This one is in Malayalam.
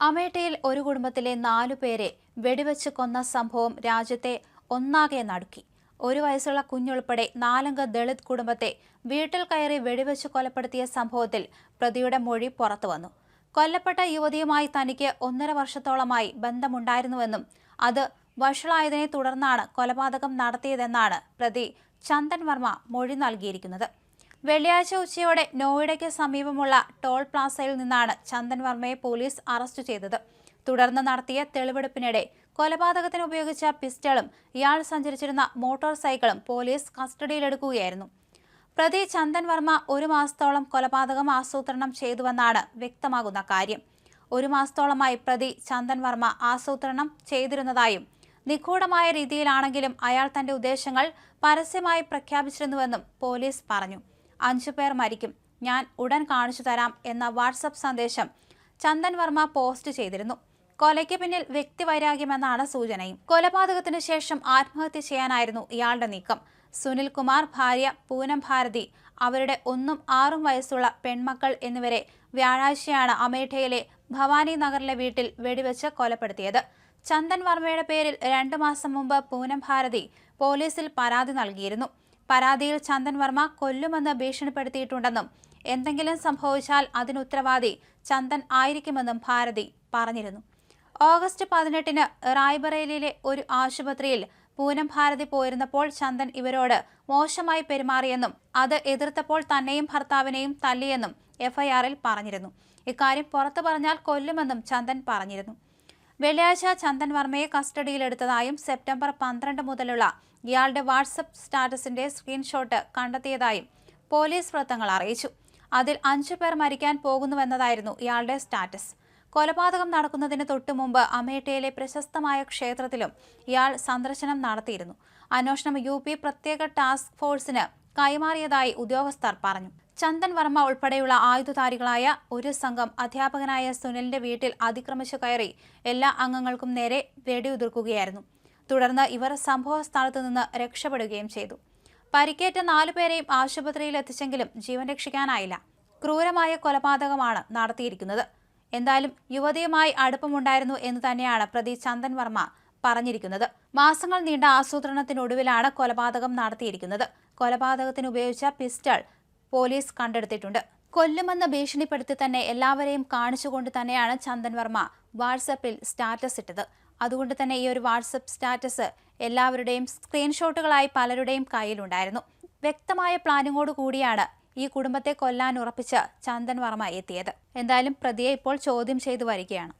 അമേഠിയിൽ ഒരു കുടുംബത്തിലെ നാലു പേരെ വെടിവെച്ച് കൊന്ന സംഭവം രാജ്യത്തെ ഒന്നാകെ നടുക്കി. ഒരു വയസ്സുള്ള കുഞ്ഞുൾപ്പെടെ നാലംഗ ദളിത് കുടുംബത്തെ വീട്ടിൽ കയറി വെടിവെച്ച് കൊലപ്പെടുത്തിയ സംഭവത്തിൽ പ്രതിയുടെ മൊഴി പുറത്തുവന്നു കൊല്ലപ്പെട്ട യുവതിയുമായി തനിക്ക് ഒന്നര വർഷത്തോളമായി ബന്ധമുണ്ടായിരുന്നുവെന്നും അത് വഷളായതിനെ തുടർന്നാണ് കൊലപാതകം നടത്തിയതെന്നാണ് പ്രതി ചന്ദൻ വർമ്മ മൊഴി നൽകിയിരിക്കുന്നത്. വെള്ളിയാഴ്ച ഉച്ചയോടെ നോയിഡയ്ക്ക് സമീപമുള്ള ടോൾ പ്ലാസയിൽ നിന്നാണ് ചന്ദൻ വർമ്മയെ പോലീസ് അറസ്റ്റ് ചെയ്തത്. തുടർന്ന് നടത്തിയ തെളിവെടുപ്പിനിടെ കൊലപാതകത്തിന് ഉപയോഗിച്ച പിസ്റ്റളും ഇയാൾ സഞ്ചരിച്ചിരുന്ന മോട്ടോർ സൈക്കിളും പോലീസ് കസ്റ്റഡിയിലെടുക്കുകയായിരുന്നു. പ്രതി ചന്ദൻ വർമ്മ ഒരു മാസത്തോളം കൊലപാതകം ആസൂത്രണം ചെയ്തുവെന്നാണ് വ്യക്തമാകുന്ന കാര്യം. ഒരു മാസത്തോളമായി പ്രതി ചന്ദൻ വർമ്മ ആസൂത്രണം ചെയ്തിരുന്നതായും നിഗൂഢമായ രീതിയിലാണെങ്കിലും അയാൾ തന്റെ ഉദ്ദേശങ്ങൾ പരസ്യമായി പ്രഖ്യാപിച്ചിരുന്നുവെന്നും പോലീസ് പറഞ്ഞു. അഞ്ചു പേർ മരിക്കും. ഞാൻ ഉടൻ കാണിച്ചു തരാം എന്ന വാട്സപ്പ് സന്ദേശം ചന്ദൻ വർമ്മ പോസ്റ്റ് ചെയ്തിരുന്നു. കൊലയ്ക്ക് പിന്നിൽ വ്യക്തിവൈരാഗ്യമെന്നാണ് സൂചനയും. കൊലപാതകത്തിന് ശേഷം ആത്മഹത്യ ചെയ്യാനായിരുന്നു ഇയാളുടെ നീക്കം. സുനിൽ കുമാർ ഭാര്യ പൂനം ഭാരതി അവരുടെ ഒന്നും ആറും വയസ്സുള്ള പെൺമക്കൾ എന്നിവരെ വ്യാഴാഴ്ചയാണ് അമേഠയിലെ ഭവാനി നഗറിലെ വീട്ടിൽ വെടിവെച്ച് കൊലപ്പെടുത്തിയത്. ചന്ദൻ വർമ്മയുടെ പേരിൽ രണ്ടു മാസം മുമ്പ് പൂനം ഭാരതി പോലീസിൽ പരാതി നൽകിയിരുന്നു. പരാതിയിൽ ചന്ദൻ വർമ്മ കൊല്ലുമെന്ന് ഭീഷണിപ്പെടുത്തിയിട്ടുണ്ടെന്നും എന്തെങ്കിലും സംഭവിച്ചാൽ അതിന് ഉത്തരവാദി ചന്ദൻ ആയിരിക്കുമെന്നും ഭാരതി പറഞ്ഞിരുന്നു. ഓഗസ്റ്റ് പതിനെട്ടിന് റായ്ബറേലിയിലെ ഒരു ആശുപത്രിയിൽ പൂനം ഭാരതി പോയിരുന്നപ്പോൾ ചന്ദൻ ഇവരോട് മോശമായി പെരുമാറിയെന്നും അത് എതിർത്തപ്പോൾ തന്നെയും ഭർത്താവിനെയും തല്ലിയെന്നും എഫ്ഐആറിൽ പറഞ്ഞിരുന്നു. ഇക്കാര്യം പുറത്തു പറഞ്ഞാൽ കൊല്ലുമെന്നും ചന്ദൻ പറഞ്ഞിരുന്നു. വെള്ളിയാഴ്ച ചന്ദൻ വർമ്മയെ കസ്റ്റഡിയിലെടുത്തതായും സെപ്റ്റംബർ പന്ത്രണ്ട് മുതലുള്ള ഇയാളുടെ വാട്സപ്പ് സ്റ്റാറ്റസിന്റെ സ്ക്രീൻഷോട്ട് കണ്ടെത്തിയതായും പോലീസ് വൃത്തങ്ങൾ അറിയിച്ചു. അതിൽ അഞ്ചു പേർ മരിക്കാൻ പോകുന്നുവെന്നതായിരുന്നു ഇയാളുടെ സ്റ്റാറ്റസ്. കൊലപാതകം നടക്കുന്നതിന് തൊട്ടു മുമ്പ് അമേഠിയിലെ പ്രശസ്തമായ ക്ഷേത്രത്തിലും ഇയാൾ സന്ദർശനം നടത്തിയിരുന്നു. അന്വേഷണം യു പ്രത്യേക ടാസ്ക് ഫോഴ്സിന് കൈമാറിയതായി ഉദ്യോഗസ്ഥർ പറഞ്ഞു. ചന്ദൻ വർമ്മ ഉൾപ്പെടെയുള്ള ആയുധധാരികളായ ഒരു സംഘം അധ്യാപകനായ സുനിലിന്റെ വീട്ടിൽ അതിക്രമിച്ചു കയറി എല്ലാ അംഗങ്ങൾക്കും നേരെ വെടിയുതിർക്കുകയായിരുന്നു. തുടർന്ന് ഇവർ സംഭവ സ്ഥലത്തു നിന്ന് രക്ഷപ്പെടുകയും ചെയ്തു. പരിക്കേറ്റ നാലുപേരെയും ആശുപത്രിയിൽ എത്തിച്ചെങ്കിലും ജീവൻ രക്ഷിക്കാനായില്ല. ക്രൂരമായ കൊലപാതകമാണ് നടത്തിയിരിക്കുന്നത്. എന്തായാലും യുവതിയുമായി അടുപ്പമുണ്ടായിരുന്നു എന്ന് തന്നെയാണ് പ്രതി ചന്ദൻ വർമ്മ പറഞ്ഞിരിക്കുന്നത്. മാസങ്ങൾ നീണ്ട ആസൂത്രണത്തിനൊടുവിലാണ് കൊലപാതകം നടത്തിയിരിക്കുന്നത്. കൊലപാതകത്തിന് ഉപയോഗിച്ച പിസ്റ്റൾ പോലീസ് കണ്ടെടുത്തിട്ടുണ്ട്. കൊല്ലുമെന്ന് ഭീഷണിപ്പെടുത്തി തന്നെ എല്ലാവരെയും കാണിച്ചുകൊണ്ട് തന്നെയാണ് ചന്ദൻ വർമ്മ വാട്സപ്പിൽ സ്റ്റാറ്റസ് ഇട്ടത്. അതുകൊണ്ട് തന്നെ ഈ ഒരു വാട്സപ്പ് സ്റ്റാറ്റസ് എല്ലാവരുടെയും സ്ക്രീൻഷോട്ടുകളായി പലരുടെയും കയ്യിലുണ്ടായിരുന്നു. വ്യക്തമായ പ്ലാനിങ്ങോട് കൂടിയാണ് ഈ കുടുംബത്തെ കൊല്ലാൻ ഉറപ്പിച്ച് ചന്ദൻ വർമ്മ എത്തിയത്. എന്തായാലും പ്രതിയെ ഇപ്പോൾ ചോദ്യം ചെയ്തു വരികയാണ്.